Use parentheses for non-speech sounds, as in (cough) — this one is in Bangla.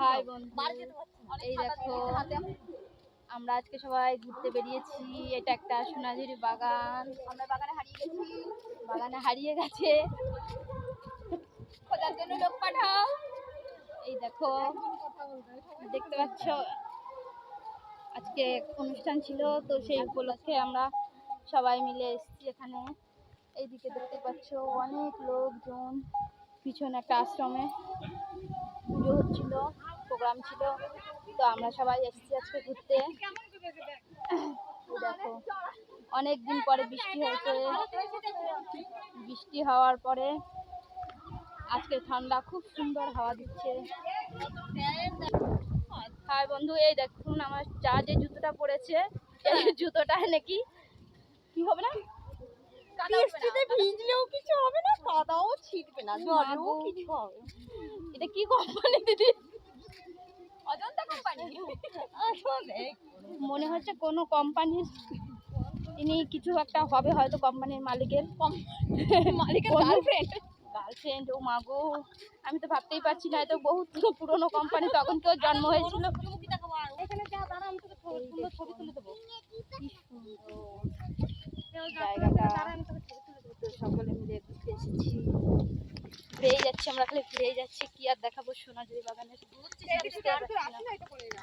হাই বন্ধু এই দেখো আমরা আজকে সবাই ঘুরতে বেরিয়েছি এটা একটা সোনাঝুরি বাগান। আমরা বাগানে হারিয়ে গেছি। বাগানে হারিয়ে গেছে। খোঁজার জন্য লোক পাঠাও। এই দেখো দেখতে পাচ্ছ আজকে অনুষ্ঠান ছিল তো সেই উপলক্ষে আমরা সবাই মিলে এসেছি এখানে। এইদিকে দেখতে পাচ্ছ অনেক লোকজন। পিছনে একটা আশ্রমে পুজো হচ্ছিল, প্রোগ্রাম ছিল। তো আমরা সবাই এসেছি আজকে ঘুরতে। দেখো, অনেক দিন পরে বৃষ্টি হয়েছে। বৃষ্টি হওয়ার পরে আজকে ঠান্ডা, খুব সুন্দর হাওয়া দিচ্ছে। হাই বন্ধু, এই দেখুন আমার যা যে জুতোটা পরেছে জুতোটা নাকি কি হবে না? কিছু হবে না ছিটবে না জলেও। কিছু হবে? এটা কি কোম্পানি দিদি? অজন্তা কোম্পানি আসলে মনে হচ্ছে কোনো কোম্পানির ইনি কিছু একটা হবে হয়তো কোম্পানির মালিকের। (laughs) মালিকের গার্লফ্রেন্ড গার্লফ্রেন্ড ও মাগো। আমি তো ভাবতেই পারছি না এত বহুত পুরনো কোম্পানি তখন কেউ জন্ম হয়েছিল? এখানে যা দাঁড়া আমি তোকে ছবি তুলে দেবো। কি সুন্দর জায়গাটা সকলে মিলে ঘুরতে এসেছি ঘুরেই যাচ্ছি, আমরা খালি ঘুরেই যাচ্ছি, কি আর দেখাবো সোনাঝুরি বাগানের পারছি না।